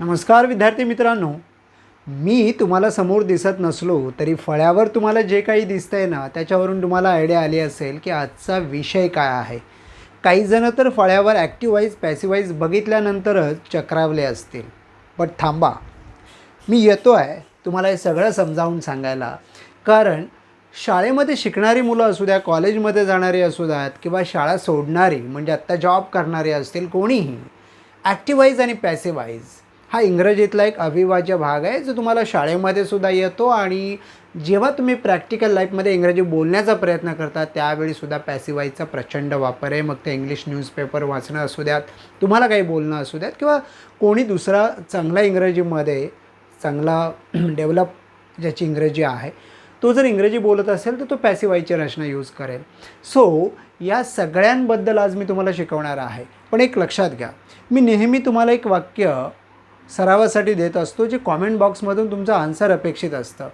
नमस्कार विद्यार्थी मित्रांनो. मी तुम्हाला समोर दिसत नसलो तरी फळ्यावर तुम्हाला जे काही दिसतंय ना त्याच्यावरून तुम्हाला आयडिया आली असेल की आजचा विषय काय आहे. काही जणं तर फळ्यावर ॲक्टिवाईज पॅसिवाईज बघितल्यानंतरच चक्रावले असतील. पण थांबा. मी येतो आहे तुम्हाला हे सगळं समजावून सांगायला. कारण शाळेमध्ये शिकणारी मुलं असू द्या कॉलेजमध्ये जाणारी असू द्यात किंवा शाळा सोडणारी म्हणजे आत्ता जॉब करणारी असतील कोणीही ॲक्टिवाईज आणि पॅसिवाईज हा इंग्रजीतला एक अविभाज्य भाग आहे जो तुम्हाला शाळेमध्ये सुद्धा येतो आणि जेव्हा तुम्ही प्रॅक्टिकल लाईफमध्ये इंग्रजी बोलण्याचा प्रयत्न करता त्यावेळीसुद्धा पॅसिवाईजचा प्रचंड वापर आहे. मग ते इंग्लिश न्यूजपेपर वाचणं असू द्यात तुम्हाला काही बोलणं असू द्यात किंवा कोणी दुसरा चांगला इंग्रजीमध्ये चांगला डेव्हलप ज्याची इंग्रजी आहे तो जर इंग्रजी बोलत असेल तर तो पॅसिवाईची रचना यूज करेल. सो या सगळ्यांबद्दल आज मी तुम्हाला शिकवणार आहे. पण एक लक्षात घ्या मी नेहमी तुम्हाला एक वाक्य सरावासाठी देत असतो जे कॉमेंट बॉक्समधून तुमचं आन्सर अपेक्षित असतं.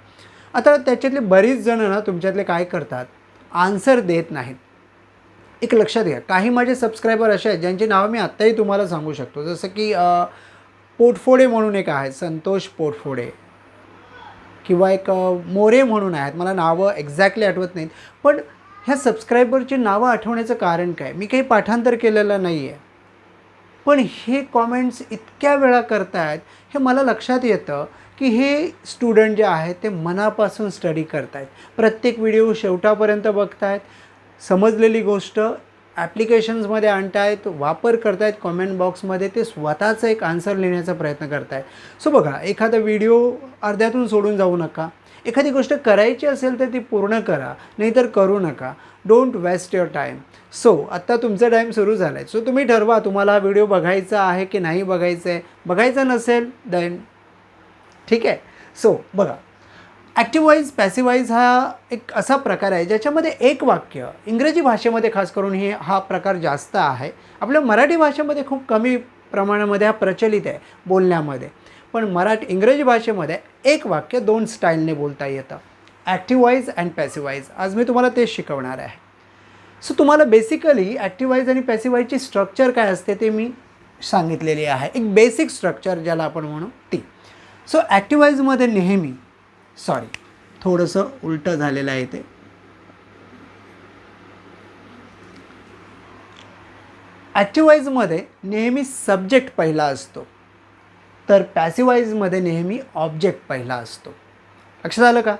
आता त्याच्यातले बरीच जणं ना तुमच्यातले काय करतात? आन्सर देत नाहीत. एक लक्षात घ्या काही माझे सबस्क्रायबर असे आहेत ज्यांची नावं मी आत्ताही तुम्हाला सांगू शकतो. जसं की पोटफोडे म्हणून एक आहे संतोष पोटफोडे. किंवा एक मोरे म्हणून आहेत मला नावं एक्झॅक्टली आठवत नाहीत. पण ह्या सबस्क्रायबरची नावं आठवण्याचं कारण काय? मी काही पाठांतर केलेलं नाही आहे पण हे कॉमेंट्स इतक्या वेळा करतायत हे मला लक्षात येतं की हे स्टुडंट जे आहेत ते मनापासून स्टडी करतायत. प्रत्येक व्हिडिओ शेवटापर्यंत बघतायत. समजलेली गोष्ट ॲप्लिकेशन्समध्ये आणतायत वापर करतायत कॉमेंट बॉक्समध्ये ते स्वतःचं एक आन्सर लिहिण्याचा प्रयत्न करतायत. सो बघा एखादा व्हिडिओ अर्ध्यातून सोडून जाऊ नका. एखादी गोष्ट करायची असेल तर ती पूर्ण करा नाहीतर करू नका. Don't waste your time so आत्ता तुमचा टाईम सुरू झाला आहे सो तुम्ही ठरवा तुम्हाला हा व्हिडिओ बघायचा आहे की नाही बघायचा आहे. बघायचा नसेल देन ठीक आहे. सो बघा. ॲक्टिवाईज पॅसिवाईज हा एक असा प्रकार आहे ज्याच्यामध्ये एक वाक्य इंग्रजी भाषेमध्ये खास करून हे हा प्रकार जास्त आहे. आपल्या मराठी भाषेमध्ये खूप कमी प्रमाणामध्ये हा प्रचलित आहे बोलण्यामध्ये. पण मराठी इंग्रजी भाषेमध्ये एक वाक्य दोन स्टाईलने बोलता येतं. ॲक्टिवाईज अँड पॅसिवाईज आज मी तुम्हाला तेच शिकवणार आहे. सो तुम्हाला बेसिकली ॲक्टिवाईज आणि पॅसिवाईजची स्ट्रक्चर काय असते ते मी सांगितलेली आहे. एक बेसिक स्ट्रक्चर ज्याला आपण म्हणू ती सो ॲक्टिवाईजमध्ये नेहमी सॉरी थोडंसं उलटं झालेलं आहे ते. ॲक्टिवाईजमध्ये नेहमी सब्जेक्ट पहिला असतो. तर पॅसिवाईजमध्ये नेहमी ऑब्जेक्ट पहिला असतो. लक्षात आलं का?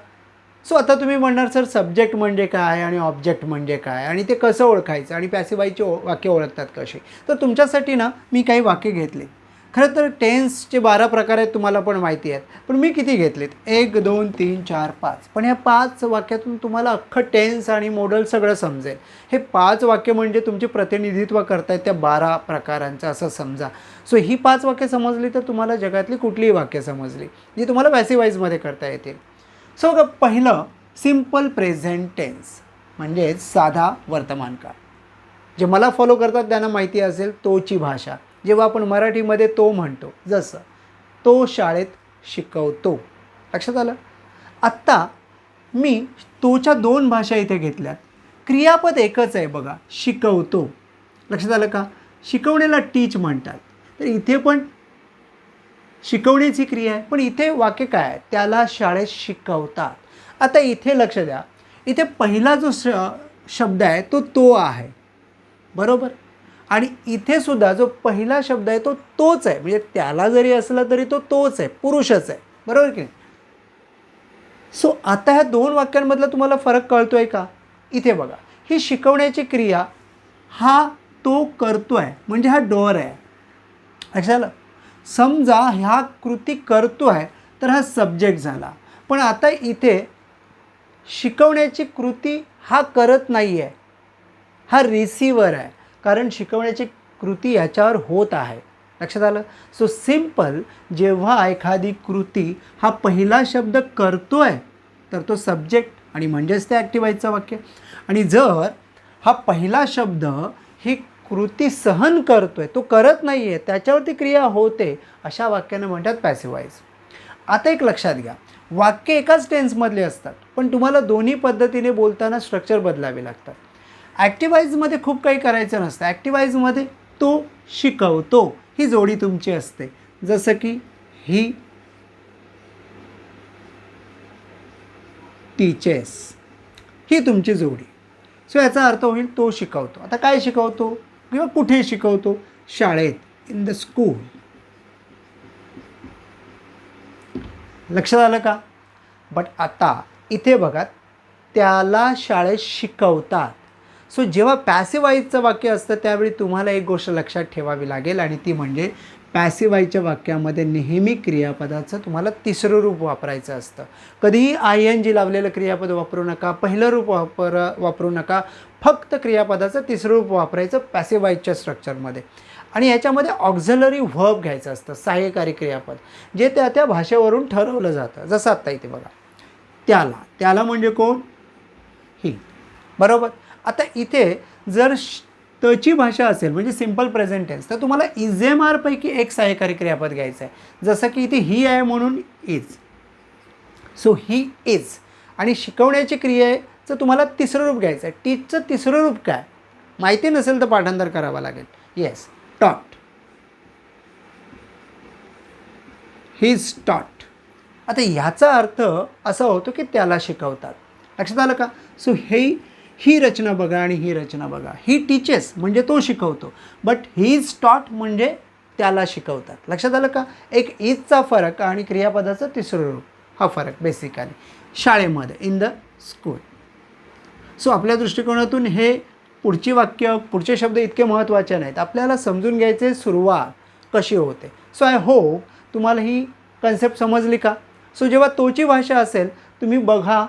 सो आता तुम्ही म्हणणार सर सब्जेक्ट म्हणजे काय आणि ऑब्जेक्ट म्हणजे काय? आणि ते कसं ओळखायचं? आणि पॅसिवाईजचे ओ वाक्य ओळखतात कसे? तर तुमच्यासाठी ना मी काही वाक्य घेतले. खरं तर टेन्सचे बारा प्रकार आहेत तुम्हाला पण माहिती आहेत. पण मी किती घेतलेत? एक दोन तीन चार पाच. पण ह्या पाच वाक्यातून तुम्हाला अख्खं टेन्स आणि मॉडल सगळं समजेल. हे पाच वाक्य म्हणजे तुमचे प्रतिनिधित्व करतायत त्या बारा प्रकारांचं असं समजा. सो ही पाच वाक्य समजली तर तुम्हाला जगातली कुठलीही वाक्य समजली जी तुम्हाला पॅसिवाईजमध्ये करता येतील. सो बघा पहिलं सिंपल प्रेझेंट टेन्स म्हणजेच साधा वर्तमान काळ. जे मला फॉलो करतात त्यांना माहिती असेल तोची भाषा. जेव्हा आपण मराठीमध्ये तो म्हणतो जसं तो शाळेत शिकवतो. लक्षात आलं? आत्ता मी तोच्या दोन भाषा इथे घेतल्यात. क्रियापद एकच आहे बघा शिकवतो. लक्षात आलं का? शिकवण्याला टीच म्हणतात. तर इथे पण शिकवण्याची क्रिया आहे पण इथे वाक्य काय आहे? त्याला शाळेत शिकवतात. आता इथे लक्ष द्या. इथे पहिला जो श शब्द आहे तो तो आहे. बरोबर? आणि इथे सुद्धा जो पहिला शब्द आहे तो तोच आहे. म्हणजे त्याला जरी असला तरी तो तोच आहे. पुरुषच आहे. बरोबर की नाही? सो आता ह्या दोन वाक्यांमधला तुम्हाला फरक कळतोय का? इथे बघा. ही शिकवण्याची क्रिया हा तो करतोय. म्हणजे हा डोअर आहे. अच्छा समजा ह्या कृती करतो आहे तर हा सब्जेक्ट झाला. पण आता इथे शिकवण्याची कृती हा करत नाही आहे हा रिसिवर आहे. कारण शिकवण्याची कृती याच्यावर होत आहे. लक्षात आलं? सो सिंपल जेव्हा एखादी कृती हा पहिला शब्द करतो आहे तर तो सब्जेक्ट आणि म्हणजेच ते ॲक्टिवाईजचं वाक्य. आणि जर हा पहिला शब्द ही कृती सहन करतो आहे तो करत नाही आहे त्याच्यावरती क्रिया होते अशा वाक्यानं म्हणतात पॅसिवाईज आता एक लक्षात घ्या. वाक्य एकाच टेन्समधले असतात पण तुम्हाला दोन्ही पद्धतीने बोलताना स्ट्रक्चर बदलावे लागतात. ॲक्टिवाईजमध्ये खूप काही करायचं नसतं. ॲक्टिवाईजमध्ये तो शिकवतो. ही जोडी तुमची असते. जसं की ही टीचेस. ही तुमची जोडी. सो याचा अर्थ होईल तो शिकवतो. आता काय शिकवतो? किंवा कुठे शिकवतो? शाळेत इन द स्कूल. लक्षात आलं का? बट आता इथे बघा त्याला शाळेत शिकवतात. सो जेव्हा पॅसिवाईजचं वाक्य असतं त्यावेळी तुम्हाला एक गोष्ट लक्षात ठेवावी लागेल आणि ती म्हणजे पॅसिवाईच्या वाक्यामध्ये नेहमी क्रियापदाचं तुम्हाला तिसरं रूप वापरायचं असतं. कधीही आय एन जी लावलेलं क्रियापद वापरू नका पहिलं रूप वापर वापरू नका फक्त क्रियापदाचं तिसरं रूप वापरायचं पॅसिवाईजच्या स्ट्रक्चरमध्ये आणि याच्यामध्ये ऑक्झलरी व्हर्ब घ्यायचं असतं सहाय्यकारी क्रियापद जे त्या त्या भाषेवरून ठरवलं जातं. जसं आत्ता इथे बघा. त्याला. त्याला म्हणजे कोण? ही. बरोबर? आता इथे जर श- तची भाषा असेल म्हणजे सिंपल प्रेझेंट टेन्स तर तुम्हाला इजेमारपैकी एक सहाय्यकारी क्रियापद घ्यायचं आहे. जसं की इथे ही आहे म्हणून इज. सो ही इज आणि शिकवण्याची क्रियेचं तुम्हाला तिसरं रूप घ्यायचं आहे. टीचचं तिसरं रूप काय? माहिती नसेल तर पाठांतर करावं लागेल. येस टॉट हिज टॉट आता ह्याचा अर्थ असा होतो की त्याला शिकवतात. लक्षात आलं का? सो हे ही रचना बघा आणि ही रचना बघा. ही टीचेस म्हणजे तो शिकवतो. बट हिज टॉट म्हणजे त्याला शिकवतात. लक्षात आलं का? एक ईजचा फरक आणि क्रियापदाचं तिसरं रूप. हा फरक बेसिकली शाळेमध्ये इन द स्कूल सो आपल्या दृष्टिकोनातून हे पुढची वाक्य पुढचे शब्द इतके महत्त्वाचे नाहीत. आपल्याला समजून घ्यायचे सुरुवात कशी होते. सो आय होप तुम्हाला ही कन्सेप्ट समजली का? सो जेव्हा तोची भाषा असेल तुम्ही बघा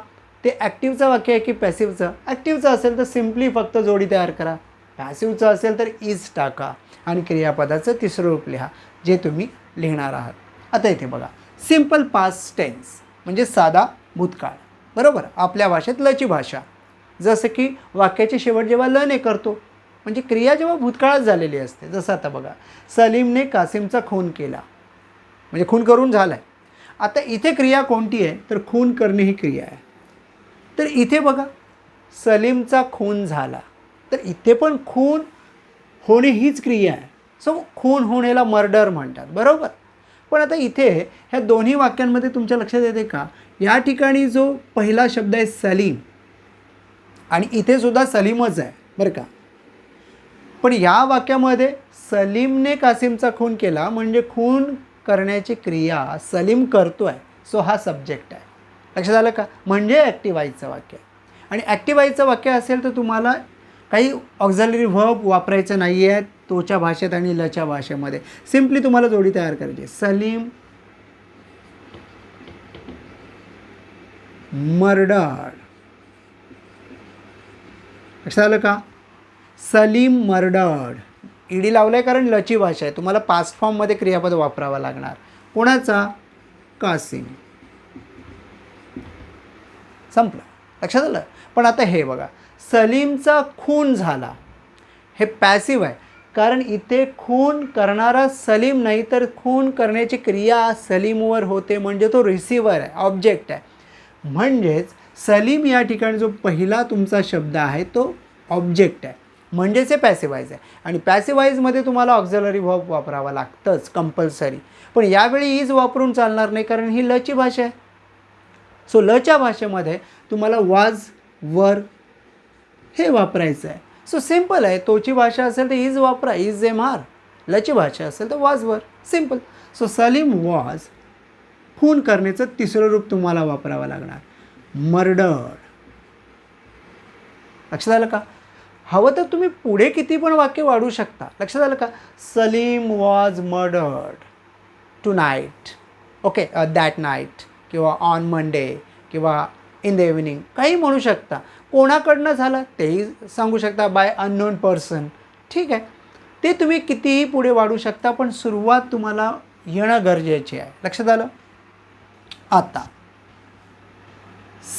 ते ॲक्टिव्हचं वाक्य आहे की पॅसिव्हचं? ॲक्टिव्हचं असेल तर सिम्पली फक्त जोडी तयार करा. पॅसिव्हचं असेल तर इज टाका आणि क्रियापदाचं तिसरं रूप लिहा जे तुम्ही लिहिणार आहात. आता इथे बघा. सिंपल पास्ट टेन्स म्हणजे साधा भूतकाळ. बरोबर? आपल्या भाषेत लची भाषा. जसं की वाक्याचे शेवट जेव्हा लने करतो म्हणजे क्रिया जेव्हा भूतकाळात झालेली असते जसं आता बघा. सलीमने कासिमचा खून केला. म्हणजे खून करून झाला आहे आता इथे क्रिया कोणती आहे? तर खून करणे ही क्रिया आहे. तर इथे बघा सलीमचा खून झाला. तर इथे पण खून होणे हीच क्रिया आहे. सो खून होण्याला मर्डर म्हणतात बरोबर? पण आता इथे ह्या दोन्ही वाक्यांमध्ये तुमच्या लक्षात येते का? या ठिकाणी जो पहिला शब्द आहे सलीम आणि इथे सुद्धा सलीमच आहे बरं का? पण या वाक्यामध्ये सलीमने कासिमचा खून केला म्हणजे खून करण्याची क्रिया सलीम करतो आहे सो हा सब्जेक्ट आहे. लक्षात आलं का? म्हणजे ॲक्टिवाईजचं वाक्य. आणि ॲक्टिवाईजचं वाक्य असेल तर तुम्हाला काही ऑक्झलरी व्हर्ब वापरायचं नाही आहे तोच्या भाषेत आणि लच्या भाषेमध्ये. सिम्पली तुम्हाला जोडी तयार करायची आहे. सलीम मर्डर लक्षात आलं का? सलीम मर्डर्ड ईडी लावलं आहे कारण लची भाषा आहे. तुम्हाला पास्ट फॉर्ममध्ये क्रियापद वापरावा लागणार. कोणाचा? कासिम. संपलं. लक्षात आलं? पण आता हे बघा सलीमचा खून झाला. हे पॅसिव्ह आहे. कारण इथे खून करणारा सलीम नाही तर खून करण्याची क्रिया सलीमवर होते म्हणजे तो रिसिव्हर आहे ऑब्जेक्ट आहे. म्हणजेच सलीम या ठिकाणी जो पहिला तुमचा शब्द आहे तो ऑब्जेक्ट आहे. म्हणजेच हे पॅसिवाईज आहे. आणि पॅसिवाईजमध्ये तुम्हाला ऑक्झलरी व्हॉप वापरावा लागतंच कंपल्सरी पण यावेळी इज वापरून चालणार नाही कारण ही लची भाषा आहे. सो लच्या भाषेमध्ये तुम्हाला वाज वर हे वापरायचं आहे सो सिंपल आहे. तोची भाषा असेल तर इज वापरा. इज ए मार. लची भाषा असेल तर वाज were simple so Salim was खून करण्याचं तिसरं रूप तुम्हाला वापरावं लागणार. मर्डर लक्षात आलं का? हवं तर तुम्ही पुढे किती पण वाक्य वाढू शकता. लक्षात आलं का? Salim was murdered tonight okay that night किंवा ऑन मंडे किंवा इन द इव्हिनिंग काही म्हणू शकता. कोणाकडनं झालं तेही सांगू शकता बाय अननोन पर्सन ठीक आहे? ते तुम्ही कितीही पुढे वाढू शकता पण सुरुवात तुम्हाला येणं गरजेचे आहे. लक्षात आलं? आता.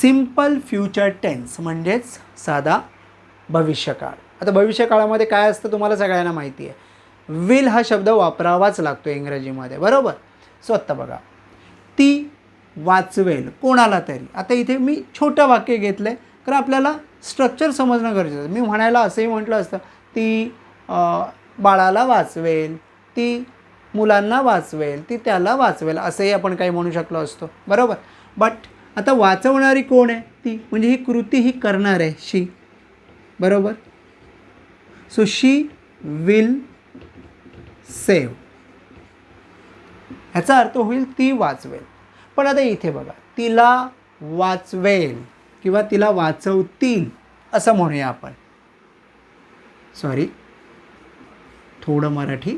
सिंपल फ्युचर टेन्स म्हणजेच साधा भविष्यकाळ. आता भविष्यकाळामध्ये काय असतं तुम्हाला सगळ्यांना माहिती आहे. विल हा शब्द वापरावाच लागतो इंग्रजीमध्ये. बरोबर? सो आत्ता बघा. ती वाचवेल कोणाला तरी. आता इथे मी छोटं वाक्य घेतलं आहे कारण आपल्याला स्ट्रक्चर समजणं गरजेचं आहे. मी म्हणायला असंही म्हटलं असतं ती बाळाला वाचवेल ती मुलांना वाचवेल ती त्याला वाचवेल असंही आपण काही म्हणू शकलो असतो. बरोबर? बट आता वाचवणारी कोण आहे ती? म्हणजे ही कृती ही करणार आहे शी. बरोबर? सो शी विल सेव्ह ह्याचा अर्थ होईल ती वाचवेल. पण आता इथे बघा तिला वाचवेल किंवा तिला वाचवतील असं म्हणूया आपण. सॉरी थोडं मराठी.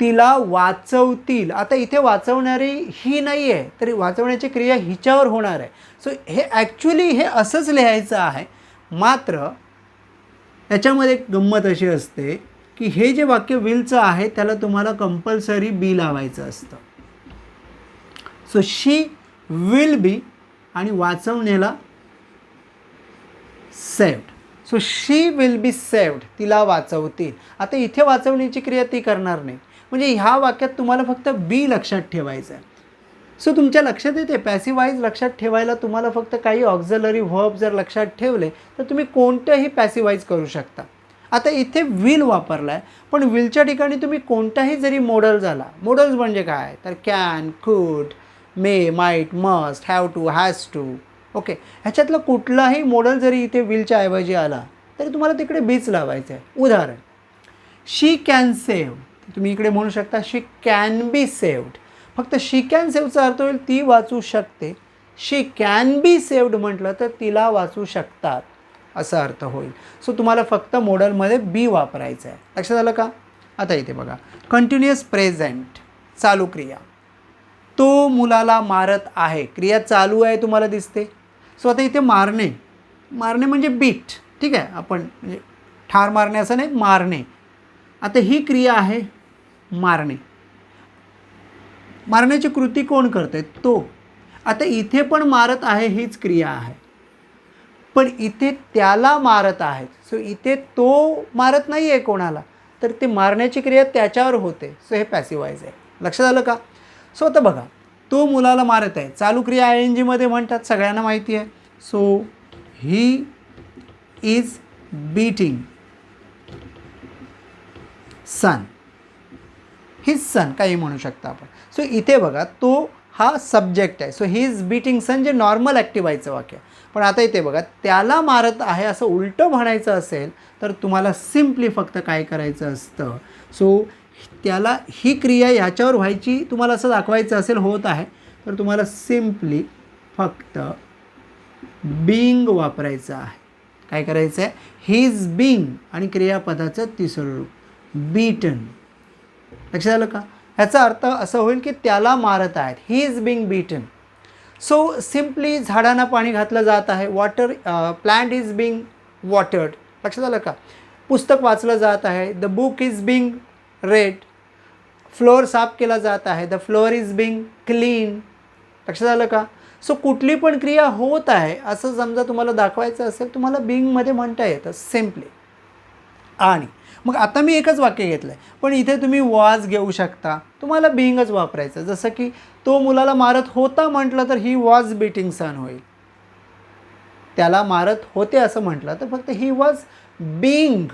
तिला वाचवतील. आता इथे वाचवणारी ही नाही आहे तरी वाचवण्याची क्रिया हिच्यावर होणार आहे. सो हे ॲक्च्युली हे असंच लिहायचं आहे. मात्र त्याच्यामध्ये एक गंमत अशी असते की हे जे वाक्य विलचं आहे त्याला तुम्हाला कंपल्सरी बी लावायचं असतं. सो शी विल बी आणि वाचवण्याला saved so she will be saved तिला वाचवतील. आता इथे वाचवण्याची क्रिया ती करणार नाही. म्हणजे ह्या वाक्यात तुम्हाला फक्त बी लक्षात ठेवायचं आहे सो तुमच्या लक्षात येते पॅसिवाईज लक्षात ठेवायला तुम्हाला फक्त काही ऑक्झलरी व्हर्ब जर लक्षात ठेवले तर तुम्ही कोणतंही पॅसिवाईज करू शकता. आता इथे विल वापरला आहे पण विलच्या ठिकाणी तुम्ही कोणताही जरी मॉडल झाला मॉडल्स म्हणजे काय? तर can could may might must have to has to okay ह्याच्यातलं कुठलाही मॉडल जरी इथे विलच्या ऐवजी आला तरी तुम्हाला तिकडे बीच लावायचं आहे उदाहरण शी कॅन सेव्ह तुम्ही इकडे म्हणू शकता शी कॅन बी सेव्ड फक्त शी कॅन सेव्हचा अर्थ होईल ती वाचू शकते. शी कॅन बी सेव्ड म्हटलं तर तिला वाचू शकतात. असा अर्थ होईल. सो तुम्हाला फक्त मॉडलमध्ये बी वापरायचं आहे लक्षात आलं का? आता इथे बघा. कंटिन्युअस प्रेझेंट चालू क्रिया. तो मुलाला मारत आहे. क्रिया चालू आहे तुम्हाला दिसते. सो आता इथे मारणे. मारणे म्हणजे बीट. ठीक आहे? आपण म्हणजे ठार मारणे असं नाही मारणे. आता ही क्रिया आहे मारणे. मारण्याची कृती कोण करते? तो. आता इथे पण मारत आहे हीच क्रिया आहे. पण इथे त्याला मारत आहे. सो इथे तो मारत नाही आहे कोणाला. तर ते मारण्याची क्रिया त्याच्यावर होते. सो हे पॅसिवाईज आहे. लक्षात आलं का? सो आता बघा तो मुलाला मारत आहे. चालू क्रिया आय एन जीमध्ये म्हणतात सगळ्यांना माहिती आहे. So he is beating son his son काही म्हणू शकता आपण. सो इथे बघा तो हा सब्जेक्ट आहे. So he is beating son जे नॉर्मल ॲक्टिवायचं वाक्य. पण आता इथे बघा त्याला मारत आहे असं उलटं म्हणायचं असेल तर तुम्हाला सिम्पली फक्त काय करायचं असतं? सो त्याला ही क्रिया ह्याच्यावर व्हायची तुम्हाला असं दाखवायचं असेल होत आहे. तर तुम्हाला सिम्पली फक्त बिंग वापरायचं आहे. काय करायचं आहे हिज बिंग आणि क्रियापदाचं तिसरं रूप. बीटन. लक्षात आलं का? ह्याचा अर्थ असं होईल की त्याला मारत आहेत. He is being beaten so simply झाडांना पाणी घातलं जात आहे. Water plant is being watered लक्षात आलं का? पुस्तक वाचलं जात आहे. The book is being read floor साफ केला जात आहे. The floor is being clean लक्षात आलं का? सो कुठली पण क्रिया होत आहे असं समजा तुम्हाला दाखवायचं असेल तुम्हाला बिंगमध्ये म्हणता येतं सिम्पली आणि मग आता मी एकच वाक्य घेतलं आहे पण इथे तुम्ही वॉज घेऊ शकता. तुम्हाला बिंगच वापरायचं. जसं की तो मुलाला मारत होता म्हटलं तर ही वॉज बीटिंग सन होईल. त्याला मारत होते असं म्हटलं तर फक्त ही वॉज बिंग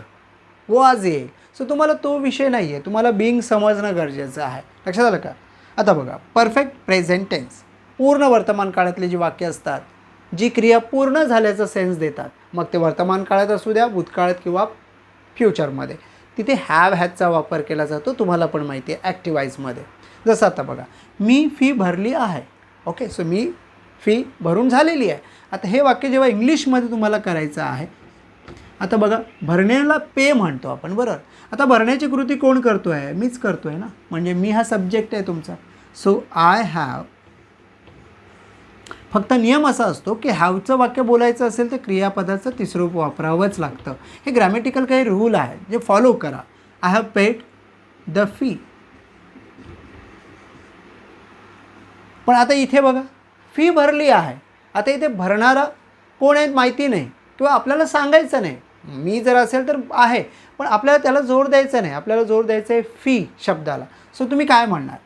वॉज येईल सो तुम्हाला तो विषय नाही आहे तुम्हाला बिंग समजणं गरजेचं आहे. लक्षात आलं का? आता बघा परफेक्ट प्रेझेंट टेन्स पूर्ण वर्तमान काळातली जी वाक्य असतात जी क्रिया पूर्ण झाल्याचं सेन्स देतात मग ते वर्तमान काळात असू द्या भूतकाळात किंवा फ्युचरमध्ये तिथे हॅव हॅजचा वापर केला जातो तुम्हाला पण माहिती आहे ॲक्टिवाईजमध्ये जसं आता बघा मी फी भरली आहे. ओके सो मी फी भरून झालेली आहे. आता हे वाक्य जेव्हा इंग्लिशमध्ये तुम्हाला करायचं आहे आता बघा भरण्याला पे म्हणतो आपण बरोबर? आता भरण्याची कृती कोण करतो आहे मीच करतो आहे ना? म्हणजे मी हा सब्जेक्ट आहे तुमचा. सो आय हॅव फक्त नियम असा असतो की हॅवचं वाक्य बोलायचं असेल तर क्रियापदाचं तिसरं रूप वापरावंच लागतं. हे ग्रॅमॅटिकल काही रूल आहे. जे फॉलो करा. I have paid the fee पण आता इथे बघा फी भरली आहे. आता इथे भरणारा कोण आहेत माहिती नाही. किंवा आपल्याला सांगायचं नाही. मी जर असेल तर आहे. पण आपल्याला त्याला जोर द्यायचा नाही. आपल्याला जोर द्यायचं आहे फी शब्दाला. सो तुम्ही काय म्हणणार?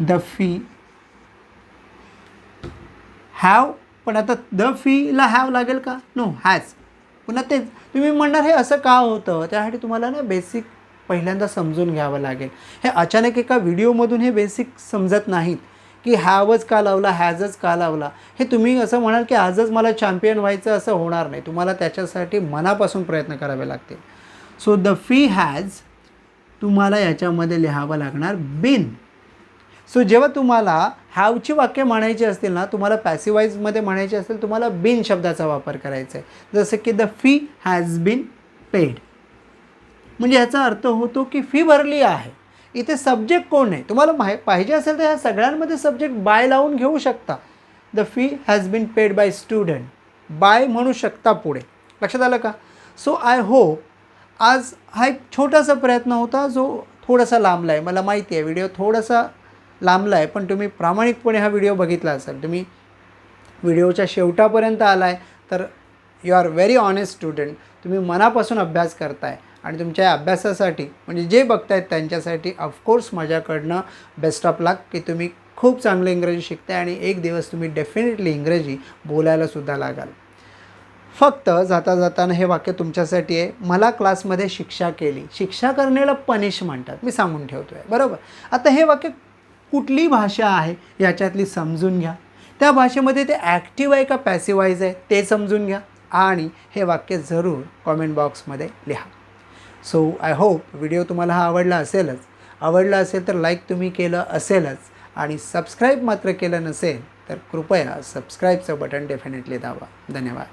द फी हॅव पण आता द फीला हॅव लागेल का? नो हॅज पुन्हा तेच. तुम्ही म्हणणार हे असं का होतं? त्यासाठी तुम्हाला ना बेसिक पहिल्यांदा समजून घ्यावं लागेल. हे अचानक एका व्हिडिओमधून हे बेसिक समजत नाहीत. की हॅवच का लावला हॅजच का लावला? हे तुम्ही असं म्हणाल की आजच मला चॅम्पियन व्हायचं असं होणार नाही. तुम्हाला त्याच्यासाठी मनापासून प्रयत्न करावे लागतील. सो द फी हॅज तुम्हाला याच्यामध्ये लिहावं लागणार बिन सो जेव्हा तुम्हाला हॅवची वाक्य म्हणायची असतील ना तुम्हाला पॅसिवाईजमध्ये म्हणायची असेल तुम्हाला बिन शब्दाचा वापर करायचा आहे. जसं की the fee has been paid म्हणजे ह्याचा अर्थ होतो की फी भरली आहे. इथे सब्जेक्ट कोण आहे? तुम्हाला माहि पाहिजे असेल तर ह्या सगळ्यांमध्ये सब्जेक्ट बाय लावून घेऊ शकता. The fee has been paid by student by म्हणू शकता पुढे. लक्षात आलं का? सो आय होप आज हा एक छोटासा प्रयत्न होता जो थोडासा लांबला आहे. मला माहिती आहे व्हिडिओ थोडासा लांबला आहे पण तुम्ही प्रामाणिकपणे हा व्हिडिओ बघितला असाल. तुम्ही व्हिडिओच्या शेवटापर्यंत आला आहे तर you are very honest student तुम्ही मनापासून अभ्यास करताय. आणि तुमच्या अभ्यासासाठी म्हणजे जे बघतायत त्यांच्यासाठी ऑफकोर्स माझ्याकडनं बेस्ट ऑफ लक की तुम्ही खूप चांगलं इंग्रजी शिकताय आणि एक दिवस तुम्ही डेफिनेटली इंग्रजी बोलायलासुद्धा लागाल. फक्त जाता जाताना हे वाक्य तुमच्यासाठी आहे मला क्लासमध्ये शिक्षा केली. शिक्षा करण्याला पनिश म्हणतात. मी सांगून ठेवतो आहे बरोबर? आता हे वाक्य कुठली भाषा आहे याच्यातली समजून घ्या. त्या भाषेमध्ये ते ॲक्टिव्ह आहे का पॅसिवाईज आहे ते समजून घ्या. आणि हे वाक्य जरूर कॉमेंट बॉक्समध्ये लिहा. सो आय होप व्हिडिओ तुम्हाला हा आवडला असेलच. आवडला असेल तर लाईक तुम्ही केलं असेलच आणि सबस्क्राईब मात्र केलं नसेल तर कृपया सबस्क्राईबचं बटन डेफिनेटली दाबा. धन्यवाद.